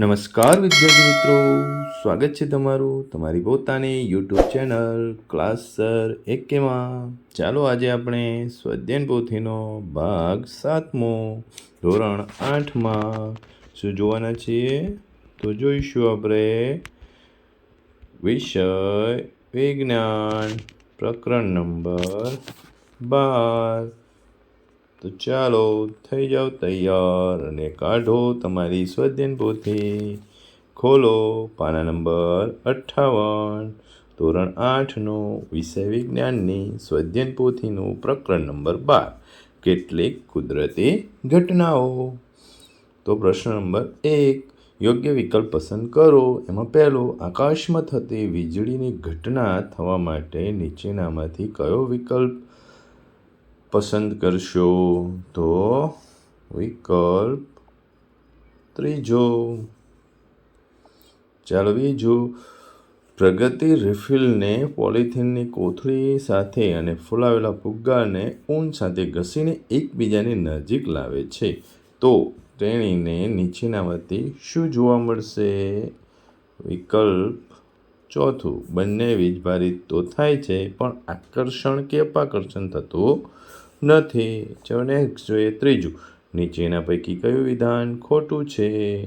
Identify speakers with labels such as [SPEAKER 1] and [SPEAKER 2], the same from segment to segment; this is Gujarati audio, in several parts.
[SPEAKER 1] નમસ્કાર વિદ્યાર્થી મિત્રો, સ્વાગત છે તમારું તમારી પોતાની યુટ્યુબ ચેનલ ક્લાસ સર એકેમાં. ચાલો આજે આપણે સ્વાધ્યાયન પોથીનો ભાગ સાતમો, ધોરણ આઠમાં શું જોવાના છીએ? તો જોઈશું આપણે વિષય વિજ્ઞાન પ્રકરણ નંબર બાર. તો ચાલો થઈ જાઓ તૈયાર અને કાઢો તમારી સ્વધ્યન પોથી. ખોલો પાના નંબર અઠ્ઠાવન. ધોરણ આઠનો વિષય વિજ્ઞાનની સ્વધ્યન પોથીનું પ્રકરણ નંબર બાર. કેટલીક કુદરતી ઘટનાઓ. તો પ્રશ્ન નંબર એક. યોગ્ય વિકલ્પ પસંદ કરો. એમાં પહેલો, આકાશમાં થતી વીજળીની ઘટના થવા માટે નીચેનામાંથી કયો વિકલ્પ પસંદ કરશો તો વિકલ્પ ત્રીજો. ચાલો બીજો. પ્રગતિ રિફિલને પોલિથીનની કોથળી સાથે અને ફૂલાવેલા ફુગ્ગાને ઊન સાથે ઘસીને એકબીજાની નજીક લાવે છે. તો તેણીને નીચેનામાંથી શું જોવા મળશે? વિકલ્પ ચોથું. બંને વીજભારિત તો થાય છે, પણ આકર્ષણ કે અપાકર્ષણ થતું નથી. ચલો નેક્સ્ટ જોઈએ ત્રીજું. નીચેના પૈકી કયું વિધાન ખોટું છે?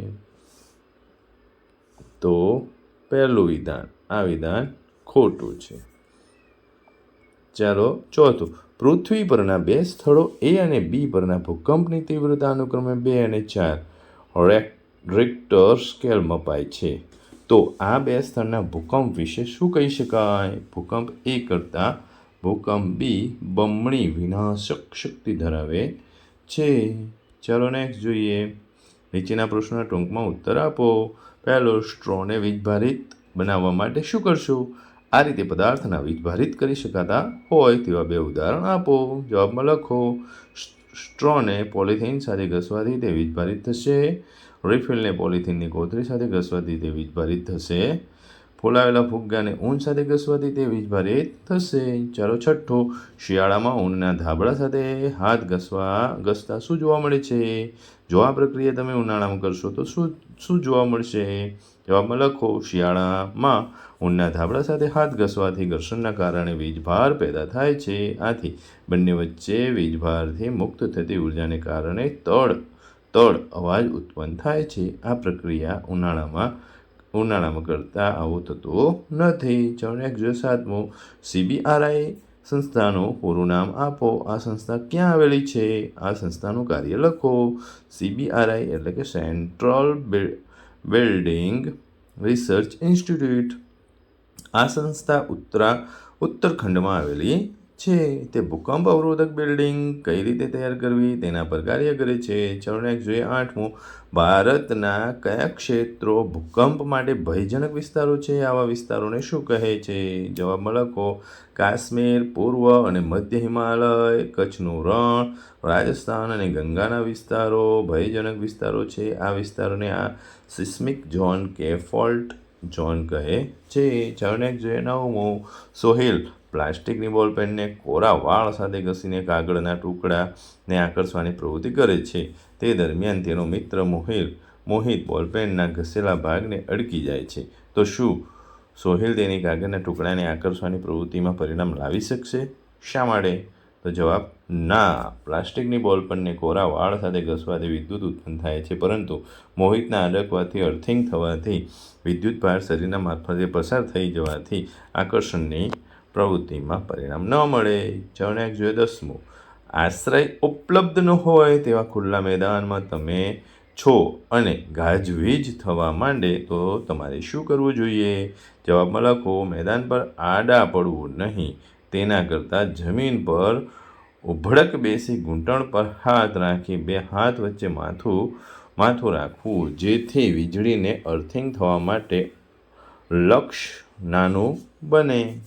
[SPEAKER 1] તો પહેલું વિધાન. આ વિધાન ખોટું છે. ચાલો ચોથું. પૃથ્વી પરના બે સ્થળો એ અને બી પરના ભૂકંપની તીવ્રતા અનુક્રમે બે અને ચાર રેક્ટર સ્કેલ મપાય છે. તો આ બે સ્થળના ભૂકંપ વિશે શું કહી શકાય? ભૂકંપ એ કરતાં ભૂકંપ બી બમણી વિનાશક શક્તિ ધરાવે છે. ચાલો નેક્સ્ટ જોઈએ. નીચેના પ્રશ્નોના ટૂંકમાં ઉત્તર આપો. પહેલો, સ્ટ્રોને વીજભારિત બનાવવા માટે શું કરશો? આ રીતે પદાર્થના વીજભારિત કરી શકાતા હોય તેવા બે ઉદાહરણ આપો. જવાબમાં લખો, સ્ટ્રોને પોલિથીન સાથે ઘસવાથી તે વીજભારિત થશે. રિફિલને પોલિથીનની કોથળી સાથે ઘસવાથી તે વીજભારિત થશે. ફોલાવેલા ફુગ્ગાને ઊન સાથે ઘસવાથી તે વીજભારે થશે. ચાલો છઠ્ઠો, શિયાળામાં ઊનના ધાબળા સાથે હાથ ઘસવા, ઘસતા શું જોવા મળે છે? જો આ પ્રક્રિયા તમે ઉનાળામાં કરશો તો શું શું જોવા મળશે? જવાબમાં લખો, શિયાળામાં ઊનના ધાબળા સાથે હાથ ઘસવાથી ઘર્ષણના કારણે વીજભાર પેદા થાય છે. આથી બંને વચ્ચે વીજભારથી મુક્ત થતી ઉર્જાને કારણે તડ તડ અવાજ ઉત્પન્ન થાય છે. આ પ્રક્રિયા ઉનાળામાં ઉનાળામાં કરતાં આવું થતું નથી. ચાલો નેક્સ્ટ સાતમું સીબીઆરઆઈ સંસ્થાનું પૂરું નામ આપો. આ સંસ્થા ક્યાં આવેલી છે? આ સંસ્થાનું કાર્ય લખો. સીબીઆરઆઈ એટલે કે સેન્ટ્રલ બિલ્ડિંગ રિસર્ચ ઇન્સ્ટિટ્યૂટ આ સંસ્થા ઉત્તરા, ઉત્તરખંડમાં આવેલી છે, તે ભૂકંપ અવરોધક બિલ્ડિંગ કઈ રીતે તૈયાર કરવી, તેના પર કાર્ય કરે છે. ચલો નેક્સ્ટ જોઈએ આઠમું, ભારતના કયા ક્ષેત્રો ભૂકંપ માટે ભયજનક વિસ્તારો છે? આવા વિસ્તારોને શું કહે છે? જવાબમાં લખો, કાશ્મીર, પૂર્વ અને મધ્ય હિમાલય, કચ્છનું રણ, રાજસ્થાન અને ગંગાના વિસ્તારો ભયજનક વિસ્તારો છે. આ વિસ્તારોને આ સિસ્મિક ઝોન કે ફોલ્ટ ઝોન કહે છે. નેક્સ્ટ જોઈએ નવમું, સોહેલ પ્લાસ્ટિકની બોલપેનને કોરા વાળ સાથે ઘસીને કાગળના ટુકડાને આકર્ષવાની પ્રવૃત્તિ કરે છે. તે દરમિયાન તેનો મિત્ર મોહિલ, મોહિત બોલપેનના ઘસેલા ભાગને અડકી જાય છે. તો શું સોહેલ તેની કાગળના ટુકડાને આકર્ષવાની પ્રવૃત્તિમાં પરિણામ લાવી શકશે? શા માટે? તો જવાબ, ના, પ્લાસ્ટિકની બોલપેનને કોરા વાળ સાથે ઘસવાથી વિદ્યુત ઉત્પન્ન થાય છે. પરંતુ મોહિતના અડકવાથી અર્થિંગ થવાથી વિદ્યુત ભાર શરીરના મારફતે પસાર થઈ જવાથી આકર્ષણની પ્રવૃત્તિમાં પરિણામ ન મળે. ચાલો જોઈએ દસમું. આશ્રય ઉપલબ્ધ ન હોય તેવા ખુલ્લા મેદાનમાં તમે છો અને ગાજવીજ થવા માંડે તો તમારે શું કરવું જોઈએ? જવાબમાં લખો, મેદાન પર આડા પડવું નહીં. તેના કરતાં જમીન પર ઉભડક બેસી ઘૂંટણ પર હાથ રાખી બે હાથ વચ્ચે માથું માથું રાખવું, જેથી વીજળીને અર્થિંગ થવા માટે લક્ષ નાનું બને.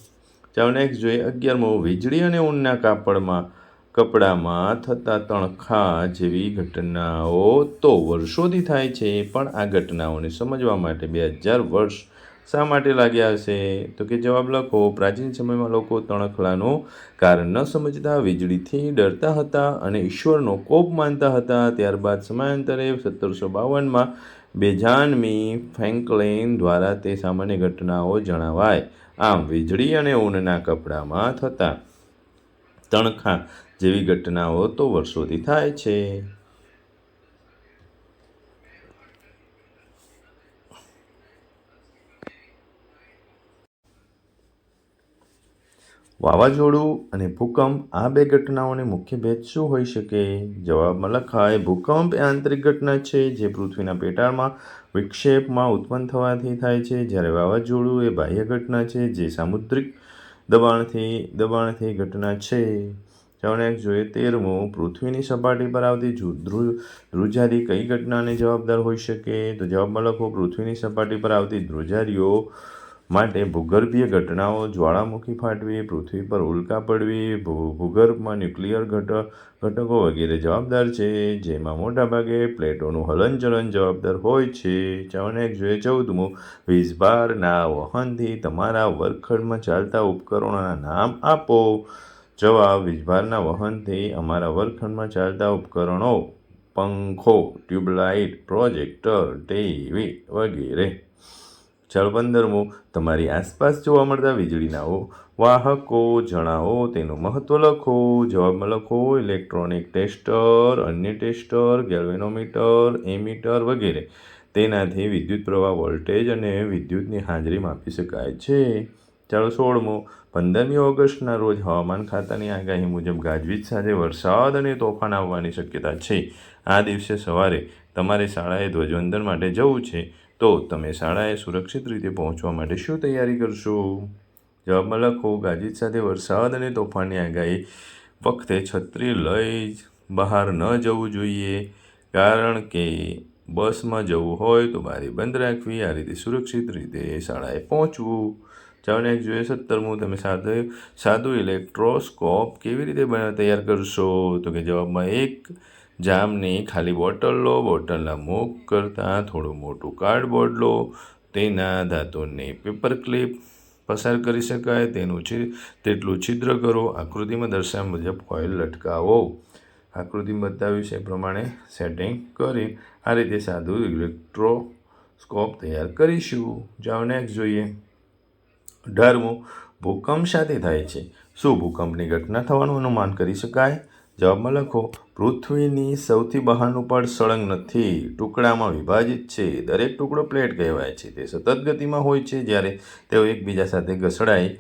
[SPEAKER 1] ચાલો નેક્સ્ટ જોઈએ અગિયારમો, વીજળી અને ઊનના કાપડમાં, કપડામાં થતા તણખા જેવી ઘટનાઓ તો વર્ષોથી થાય છે, પણ આ ઘટનાઓને સમજવા માટે બે હજાર વર્ષ શા માટે લાગ્યા હશે? તો કે જવાબ લખો. પ્રાચીન સમયમાં લોકો તણખલાનું કારણ ન સમજતા, વીજળીથી ડરતા હતા અને ઈશ્વરનો કોપ માનતા હતા. ત્યારબાદ સમયાંતરે સત્તરસો બાવનમાં બેજાનમી ફ્રેન્કલેન દ્વારા તે સામાન્ય ઘટનાઓ જણાવાય. આમ વીજળી અને ઊનના કપડામાં થતા તણખા જેવી ઘટનાઓ તો વર્ષોથી થાય છે. વાવાઝોડું અને ભૂકંપ આ બે ઘટનાઓની મુખ્ય ભેદ શું હોઈ શકે? જવાબમાં લખાય, ભૂકંપ એ આંતરિક ઘટના છે જે પૃથ્વીના પેટાળમાં વિક્ષેપમાં ઉત્પન્ન થવાથી થાય છે. જ્યારે વાવાઝોડું એ બાહ્ય ઘટના છે જે સામુદ્રિક દબાણથી દબાણથી ઘટના છે. ચાલો જોઈએ તેરમું, પૃથ્વીની સપાટી પર આવતી ધ્રુ- ધ્રુ- ધ્રુજારી કઈ ઘટનાને જવાબદાર હોઈ શકે? તો જવાબમાં લખો, પૃથ્વીની સપાટી પર આવતી ધ્રુજારીઓ માટે ભૂગર્ભીય ઘટનાઓ, જ્વાળામુખી ફાટવી, પૃથ્વી પર ઉલ્કા પડવી, ભૂ, ભૂગર્ભમાં ન્યુક્લિયર ઘટ, ઘટકો વગેરે જવાબદાર છે, જેમાં મોટાભાગે પ્લેટોનું હલનચલન જવાબદાર હોય છે. એક જોઈએ ચૌદમું વીજભારના વહનથી તમારા વર્ગખંડમાં ચાલતા ઉપકરણોના નામ આપો. જવાબ વીજભારના વહનથી અમારા વર્ગખંડમાં ચાલતા ઉપકરણો, પંખો, ટ્યુબલાઇટ, પ્રોજેક્ટર, ટીવી વગેરે. ચાલો પંદરમું તમારી આસપાસ જોવા મળતા વીજળીના વાહકો, જણાવો, તેનું મહત્ત્વ લખો, જવાબમાં લખો, ઇલેક્ટ્રોનિક ટેસ્ટર, અન્ય ટેસ્ટર, ગેલ્વેનોમીટર, એમીટર વગેરે. તેનાથી વિદ્યુત પ્રવાહ વોલ્ટેજ અને વિદ્યુતની હાજરી માપી શકાય છે. ચાલો સોળમું. પંદરમી ઓગસ્ટના રોજ હવામાન ખાતાની આગાહી મુજબ ગાજવીજ સાથે વરસાદ અને તોફાન આવવાની શક્યતા છે. આ દિવસે સવારે તમારે શાળાએ ધ્વજવંદન માટે જવું છે. તો તમે શાળાએ સુરક્ષિત રીતે પહોંચવા માટે શું તૈયારી કરશો? જવાબમાં લખો, ગાજવીજ સાથે વરસાદ અને તોફાનની આગાહી. વખતે છત્રી લઈ બહાર ન જવું જોઈએ. કારણ કે બસમાં જવું હોય તો બારી બંધ રાખવી. આ રીતે સુરક્ષિત રીતે શાળાએ પહોંચવું. ચાલો એક જોઈએ સત્તરમું. તમે સાદું સાદું ઇલેક્ટ્રોસ્કોપ કેવી રીતે તૈયાર કરશો? તો કે જવાબમાં એક જામની ખાલી બોટલ લો, બોટલના મુખ કરતાં થોડું મોટું કાર્ડબોર્ડ લો, તેના ધાતુની પેપર ક્લિપ પસાર કરી શકાય, તેનું છે તેટલું છિદ્ર કરો, આકૃતિમાં દર્શાવ્યા મુજબ કોઇલ લટકાવો. આકૃતિમાં બતાવ્યું છે પ્રમાણે સેટિંગ કરી, આ રીતે સાદું ઇલેક્ટ્રોસ્કોપ તૈયાર કરીશું. જાઓ નેક્સ્ટ જોઈએ. અઢારમું ભૂકંપ સાથે થાય છે. શું ભૂકંપની ઘટના થવાનું અનુમાન કરી શકાય? જવાબમાં લખો, પૃથ્વીની સૌથી બહારનું પડ સળંગ નથી. ટુકડામાં વિભાજિત છે. દરેક ટુકડો પ્લેટ કહેવાય છે. તે સતત ગતિમાં હોય છે. જ્યારે તેઓ એકબીજા સાથે ઘસડાય,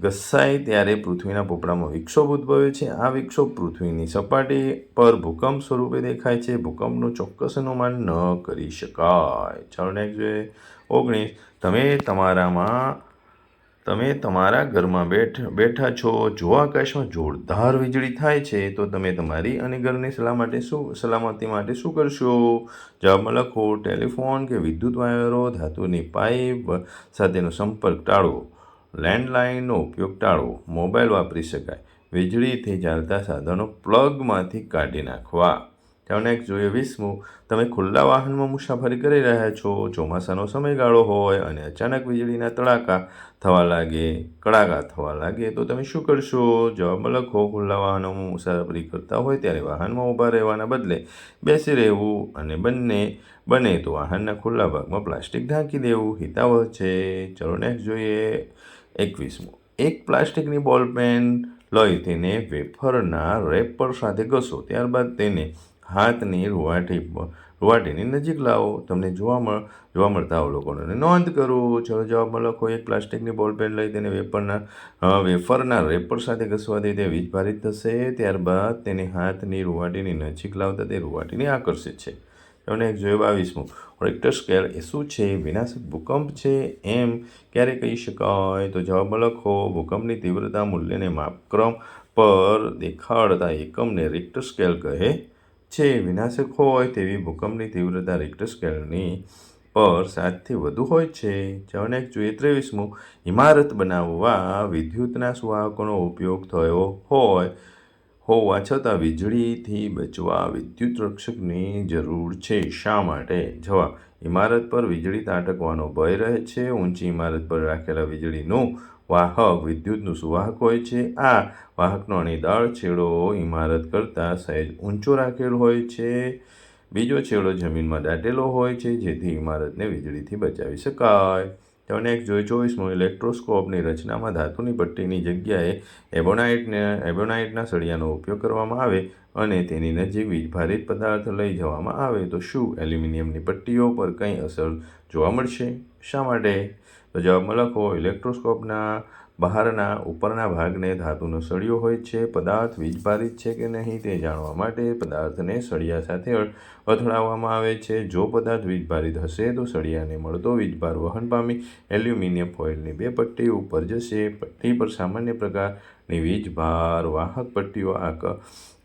[SPEAKER 1] ઘસાય, ત્યારે પૃથ્વીના પોપડામાં વિક્ષોભ ઉદ્ભવે છે. આ વિક્ષોભ પૃથ્વીની સપાટી પર ભૂકંપ સ્વરૂપે દેખાય છે. ભૂકંપનું ચોક્કસ અનુમાન ન કરી શકાય. ચાલો નેક્સ્ટ જોઈએ. ઓગણીસ, તમે તમારામાં તમે તમારા ઘરમાં બેઠ, બેઠા છો, જો આકાશમાં જોરદાર વીજળી થાય છે, તો તમે તમારી અને ઘરની સલાહ માટે શું, સલામતી માટે શું કરશો? જવાબમાં લખો, ટેલિફોન કે વિદ્યુત વાયરો, ધાતુની પાઇપ સાથેનો સંપર્ક ટાળવો લેન્ડલાઇનનો ઉપયોગ ટાળવો મોબાઈલ વાપરી શકાય. વીજળીથી ચાલતા સાધનો પ્લગમાંથી કાઢી નાખવા. નેક્સ્ટ જોઈએ વીસમું, તમે ખુલ્લા વાહનમાં મુસાફરી કરી રહ્યા છો, ચોમાસાનો સમયગાળો હોય અને અચાનક વીજળીના તડાકા થવા લાગે, કડાકા થવા લાગે, તો તમે શું કરશો? જવાબ લખો. ખુલ્લા વાહનોમાં મુસાફરી કરતા હોય ત્યારે વાહનમાં ઊભા રહેવાના બદલે બેસી રહેવું અને બંને, બને તો વાહનના ખુલ્લા ભાગમાં પ્લાસ્ટિક ઢાંકી દેવું. હિતાવહ છે. ચલો નેક્સ્ટ જોઈએ. એકવીસમું એક પ્લાસ્ટિકની બોલ પેન લઈ તેને વેફરના રેપર સાથે ઘસો. ત્યારબાદ તેને હાથની રૂવાટી રૂવાટીની નજીક લાવો. તમને જોવા મળ, જોવા મળતા અવલોકનોને નોંધ કરો, ચલો જવાબમાં લખો, એક પ્લાસ્ટિકની બોલ પેન લઈ તેને વેપરના વેફરના રેપર સાથે ઘસવાથી તે વીજભારિત થશે. ત્યારબાદ તેને હાથની રૂવાટીની નજીક લાવતા તે રૂવાટીને આકર્ષે છે. તમને એક જોઈએ બાવીસમું. રેક્ટર સ્કેલ એ શું છે? વિનાશક ભૂકંપ છે? એમ ક્યારે કહી શકાય? તો જવાબમાં લખો, ભૂકંપની તીવ્રતા મૂલ્યને માપક્રમ પર દેખાડતા એકમને રિક્ટર સ્કેલ કહે છે વિનાશક હોય તેવી ભૂકંપની તીવ્રતા રિક્ટર સ્કેલની પર સાતથી વધુ હોય છે. ચૌનેક જોઈએ ત્રેવીસમું ઇમારત બનાવવા વિદ્યુતના સુવાહકોનો ઉપયોગ થયો હોય, હોવા છતાં વીજળીથી બચવા વિદ્યુત રક્ષકની જરૂર છે. શા માટે? જવાબ ઇમારત પર વીજળી ત્રાટકવાનો ભય રહે છે. ઊંચી ઇમારત પર રાખેલા વીજળીનું વાહક વિદ્યુતનું સુવાહક હોય છે. આ વાહકનો અણીદાર છેડો ઇમારત કરતાં સહેજ ઊંચો રાખેલ હોય છે. બીજો છેડો જમીનમાં દાટેલો હોય છે, જેથી ઇમારતને વીજળીથી બચાવી શકાય. તેમણે એક જોઈ ચોવીસમો ઇલેક્ટ્રોસ્કોપની રચનામાં ધાતુની પટ્ટીની જગ્યાએ એબોનાઇટને એબોનાઇટના સળિયાનો ઉપયોગ કરવામાં આવે અને તેની નજીક વીજભારિત પદાર્થ લઈ જવામાં આવે તો શું એલ્યુમિનિયમની પટ્ટીઓ પર કંઈ અસર જોવા મળશે? શા માટે? તો જવાબમાં લખો, ઇલેક્ટ્રોસ્કોપના બહારના ઉપરના ભાગને ધાતુનો સળિયો હોય છે, પદાર્થ વીજભારિત છે કે નહીં તે જાણવા માટે પદાર્થને સળિયા સાથે અથડાવવામાં આવે છે. જો પદાર્થ વીજભારિત હશે તો સળિયાને મળતો વીજભાર વહન પામી એલ્યુમિનિયમ ફોઇલની બે પટ્ટી ઉપર જશે. પટ્ટી પર સામાન્ય પ્રકારની વીજભાર વાહક પટ્ટીઓ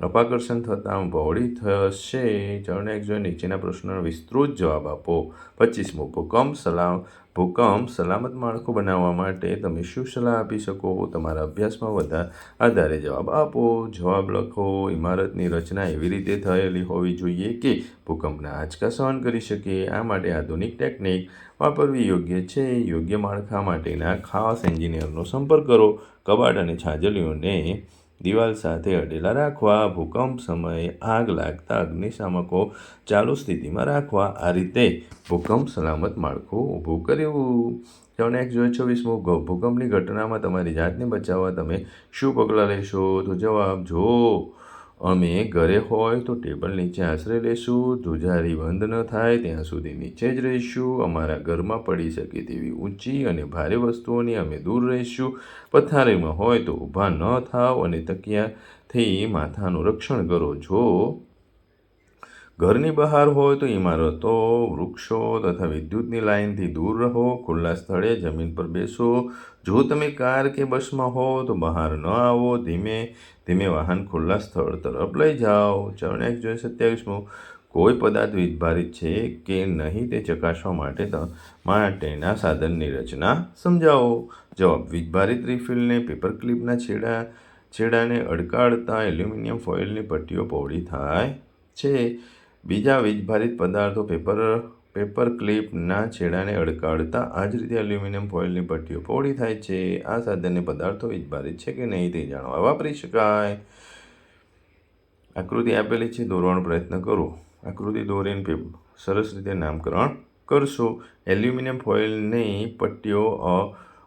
[SPEAKER 1] અપાકર્ષણ થતાં પહોળી થશે. ચરણ એક જો નીચેના પ્રશ્નનો વિસ્તૃત જવાબ આપો. પચીસમો ભૂકંપ સલામ ભૂકંપ સલામત માળખું બનાવવા માટે તમે શું સલાહ આપી શકો? તમારા અભ્યાસમાં વધારે આધારે જવાબ આપો. જવાબ લખો. ઇમારતની રચના એવી રીતે થયેલી હોવી જોઈએ કે ભૂકંપના આંચકા સહન કરી શકે. આ માટે આધુનિક ટેકનિક વાપરવી યોગ્ય છે. યોગ્ય માળખા માટેના ખાસ એન્જિનિયરનો સંપર્ક કરો. કબાટ અને છાજલીઓને દિવાલ સાથે અડેલા રાખવા, ભૂકંપ સમયે આગ લાગતા અગ્નિશામકો ચાલુ સ્થિતિમાં રાખવા, આ રીતે ભૂકંપ સલામત માળખું ઊભું કર્યું. ત્રણ એક જોઈએ છવ્વીસમું ભૂકંપની ઘટનામાં તમારી જાતને બચાવવા તમે શું પગલાં લેશો? તો જવાબ જો અમે ઘરે હોય તો ટેબલ નીચે આશરે લેશું ધ્રુજારી બંધ ન થાય ત્યાં સુધી નીચે જ રહીશું, અમારા ઘરમાં પડી શકે તેવી ઊંચી અને ભારે વસ્તુઓની અમે દૂર રહીશું, પથારીમાં હોય તો ઊભા ન થાવ અને તકિયાથી માથાનું રક્ષણ કરો, જો ઘરની બહાર હોય તો ઇમારતો, વૃક્ષો તથા વિદ્યુતની લાઇનથી દૂર રહો, ખુલ્લા સ્થળે જમીન પર બેસો. જો તમે કાર કે બસમાં હો તો બહાર ન આવો. ધીમે ધીમે વાહન ખુલ્લા સ્થળ તરફ લઈ જાઓ. ચરણ જોઈએ સત્યાવીસમું, કોઈ પદાર્થ વિભારિત છે કે નહીં તે ચકાસવા માટે માટેના સાધનની રચના સમજાવો. જવાબ વિભારિત રિફિલને પેપર ક્લિપના છેડા, છેડાને અડકાડતા એલ્યુમિનિયમ ફોઇલની પટ્ટીઓ પહોળી થાય છે. બીજા વીજભારિત પદાર્થો પેપર પેપર ક્લિપના છેડાને અડકાડતા આ જ રીતે એલ્યુમિનિયમ ફોઇલની પટ્ટીઓ પહોળી થાય છે. આ સાધનને પદાર્થો વીજભારિત છે કે નહીં તે જાણવા વાપરી શકાય. આકૃતિ આપેલી છે, દોરવાનો પ્રયત્ન કરો. આકૃતિ દોરીને સરસ રીતે નામકરણ કરશો. એલ્યુમિનિયમ ફોઇલની પટ્ટીઓ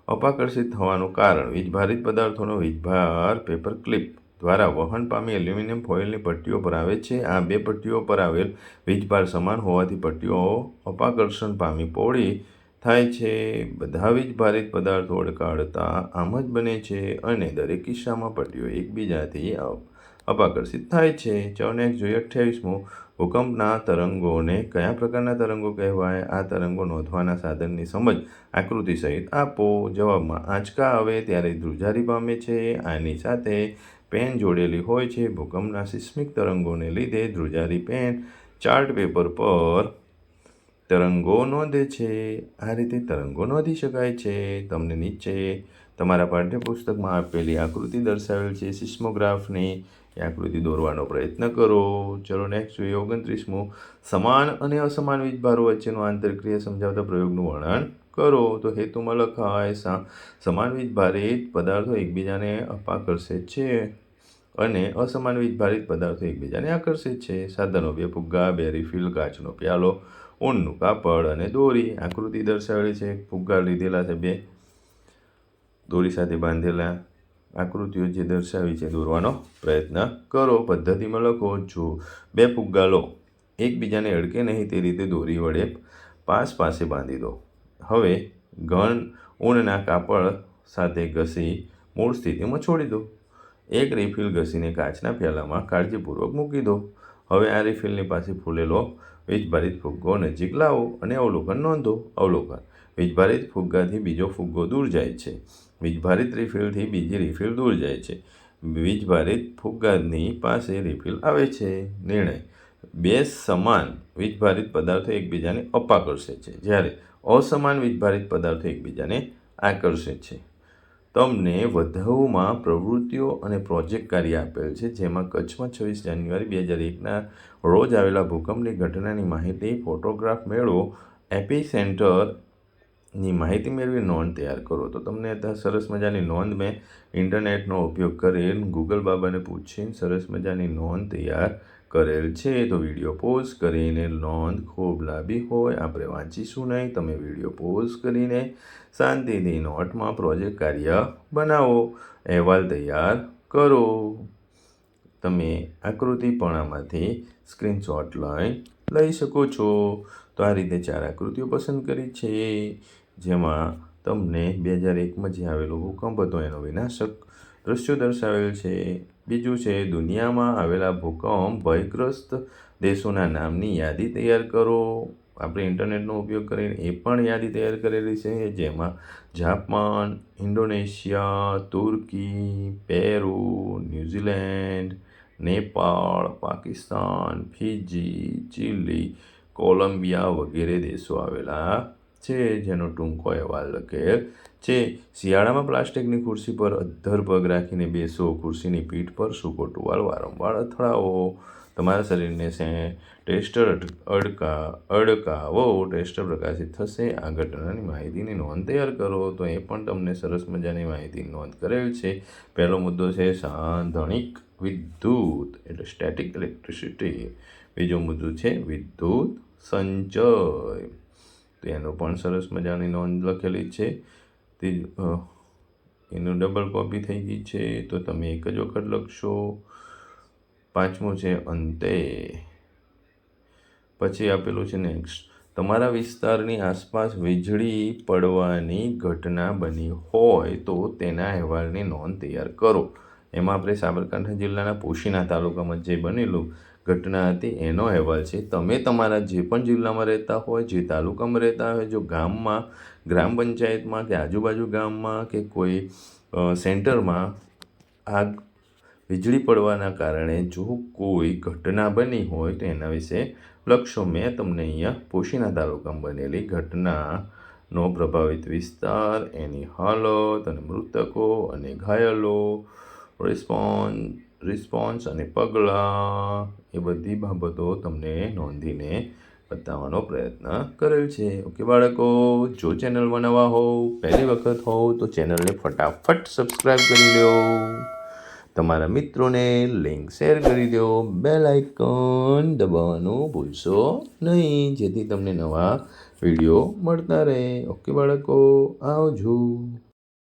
[SPEAKER 1] અપાકર્ષિત થવાનું કારણ, વીજભારિત પદાર્થોનો વીજભાર, પેપર ક્લિપ. દ્વારા વહન પામી એલ્યુમિનિયમ ફોઇલની પટ્ટીઓ પર આવે છે. આ બે પટ્ટીઓ પર આવેલ વીજભાર સમાન હોવાથી પટ્ટીઓ અપાકર્ષણ પામી પોળી થાય છે. બધા વીજભારિત પદાર્થો અડકાડતા આમ જ બને છે અને દરેક કિસ્સામાં પટ્ટીઓ એકબીજાથી અપાકર્ષિત થાય છે. ચૌને જોઈએ અઠ્યાવીસમું. ભૂકંપના તરંગોને કયા પ્રકારના તરંગો કહેવાય? આ તરંગો નોંધવાના સાધનની સમજ આકૃતિ સહિત આપો. જવાબમાં આંચકા આવે ત્યારે ધ્રુજારી પામે છે. આની સાથે પેન જોડેલી હોય છે. ભૂકંપના સિસ્મિક તરંગોને લીધે ધ્રુજારી પેન ચાર્ટ પેપર પર તરંગો નોંધે છે. આ રીતે તરંગો નોંધી શકાય છે. તમને નીચે તમારા પાઠ્યપુસ્તકમાં આપેલી આકૃતિ દર્શાવેલ છે. સિસ્મોગ્રાફની એ આકૃતિ દોરવાનો પ્રયત્ન કરો. ચલો નેક્સ્ટ જોઈએ ઓગણત્રીસમું સમાન અને અસમાન વીજભારો વચ્ચેનું આંતરક્રિયા સમજાવતા પ્રયોગનું વર્ણન કરો તો હેતુમાં લખાય સા ભારિત પદાર્થો એકબીજાને અપાકર્ષે છે અને અસમાનવિધ ભારિત પદાર્થો એકબીજાને આકર્ષે છે. સાધનો બે ફુગ્ગા બે રિફિલ કાચનો પ્યાલો, ઊનનું કાપડ અને દોરી આકૃતિ દર્શાવેલી છે. ફુગ્ગા લીધેલા છે બે. દોરી સાથે બાંધેલા આકૃતિઓ જે દર્શાવી છે. દોરવાનો પ્રયત્ન કરો. પદ્ધતિમાં લખો જો બે ફુગ્ગા લો એકબીજાને અડકે નહીં તે રીતે દોરી વડે પાસ પાસે બાંધી દો. હવે ઘન, ઊનના કાપડ સાથે ઘસી મૂળ સ્થિતિમાં છોડી દો. એક રિફિલ ઘસીને કાચના પ્યાલામાં કાળજીપૂર્વક મૂકી દો. હવે આ રિફિલની પાસે ફૂલેલો વીજભારિત ફુગ્ગો નજીક લાવો અને અવલોકન નોંધો. અવલોકન. વીજભારિત ફુગ્ગાથી બીજો ફુગ્ગો દૂર જાય છે. વીજભારિત રિફિલથી બીજી રિફિલ દૂર જાય છે. વીજભારિત ફુગ્ગાની પાસે રિફિલ આવે છે. નિર્ણય. બે સમાન વીજભારિત પદાર્થો એકબીજાને અપાકર્ષે છે. જ્યારે અસમાન વીજભારિત પદાર્થો એકબીજાને આકર્ષે છે. તમને વધાવમાં પ્રવૃત્તિઓ અને પ્રોજેક્ટ કાર્ય આપેલ છે, જેમાં કચ્છમાં છવ્વીસ જાન્યુઆરી બે હજાર એકના રોજ આવેલા ભૂકંપની ઘટનાની માહિતી ફોટોગ્રાફ મેળવો, એપી સેન્ટરની માહિતી મેળવી, નોંધ તૈયાર કરો. તો તમને ત્યાં સરસ મજાની નોંધ મેં ઇન્ટરનેટનો ઉપયોગ કરીને ગૂગલ બાબાને પૂછીને સરસ મજાની નોંધ તૈયાર કરેલ છે, તો વીડિયો પોઝ કરીને નોંધ ખૂબ લાંબી હોય. આપણે વાંચીશું નહીં. તમે વીડિયો પોઝ કરીને શાંતિથી નોટમાં પ્રોજેક્ટ કાર્ય બનાવો. અહેવાલ તૈયાર કરો. તમે આકૃતિ પણ આમાંથી સ્ક્રીનશોટ લઈ લઈ શકો છો. તો આ રીતે ચાર આકૃતિઓ પસંદ કરી છે. જેમાં તમને બે હજાર એકમાં જે આવેલો ભૂકંપ હતો, એનો વિનાશક દ્રશ્યો દર્શાવેલ છે. બીજું છે, દુનિયામાં આવેલા ભૂકંપ ભયગ્રસ્ત દેશોના નામની યાદી તૈયાર કરો. આપણે ઇન્ટરનેટનો ઉપયોગ કરીને એ પણ યાદી તૈયાર કરેલી છે, જેમાં Japan, Indonesia, Turkey, Peru, New Zealand, Nepal, Pakistan, Fiji, Chile, Colombia વગેરે દેશો આવેલા છે, જેનો ટૂંકો અહેવાલ લખેલ છે શિયાળામાં પ્લાસ્ટિકની ખુરશી પર અધ્ધર પગ રાખીને બેસો, ખુરશીની પીઠ પર સૂકો ટુવાલ વારંવાર અથડાવો. તમારા શરીરને સે ટેસ્ટર અડકા, અડકાવો. ટેસ્ટર પ્રકાશિત થશે, આ ઘટનાની માહિતીની નોંધ તૈયાર કરો. તો એ પણ તમને સરસ મજાની માહિતી નોંધ કરેલ છે. પહેલો મુદ્દો છે સાંધણિક વિદ્યુત, એટલે સ્ટેટિક ઇલેક્ટ્રિસિટી બીજો મુદ્દો છે વિદ્યુત સંચય. તો એનો પણ સરસ મજાની નોંધ લખેલી છે. તે એનું ડબલ કોપી થઈ ગઈ છે, તો તમે એક જ વખત લખશો. પાંચમું છે અંતે. પછી આપેલું છે નેક્સ્ટ તમારા વિસ્તારની આસપાસ વીજળી પડવાની ઘટના બની હોય તો તેના અહેવાલની નોંધ તૈયાર કરો. એમાં આપણે સાબરકાંઠા જિલ્લાના પોશીના તાલુકામાં જે બનેલું ઘટના હતી, એનો અહેવાલ છે, તમે તમારા જે પણ જિલ્લામાં રહેતા હોય, જે તાલુકામાં રહેતા હોય, જો ગામમાં, ગ્રામ પંચાયતમાં કે આજુબાજુ ગામમાં કે કોઈ સેન્ટરમાં આગ વીજળી પડવાના કારણે જો કોઈ ઘટના બની હોય, તો એના વિશે લખશો. મેં તમને અહીંયા પોશીના તાલુકામાં બનેલી ઘટનાનો પ્રભાવિત વિસ્તાર, એની હાલત, અને મૃતકો, અને ઘાયલો. રિસ્પોન્સ રિસ્પોન્સ અને પગલાં એ બધી બાબતો તમને નોંધીને બતાવવાનો પ્રયત્ન કરેલ છે. ઓકે બાળકો, જો ચેનલ બનાવવા હોવ, પહેલી વખત હોવ, તો ચેનલને ફટાફટ સબસ્ક્રાઈબ કરી લો તમારા મિત્રોને લિંક શેર કરી દો. બેલ આઇકન દબાવવાનું ભૂલશો નહીં, જેથી તમને નવા વીડિયો મળતા રહે. ઓકે બાળકો, આવજો.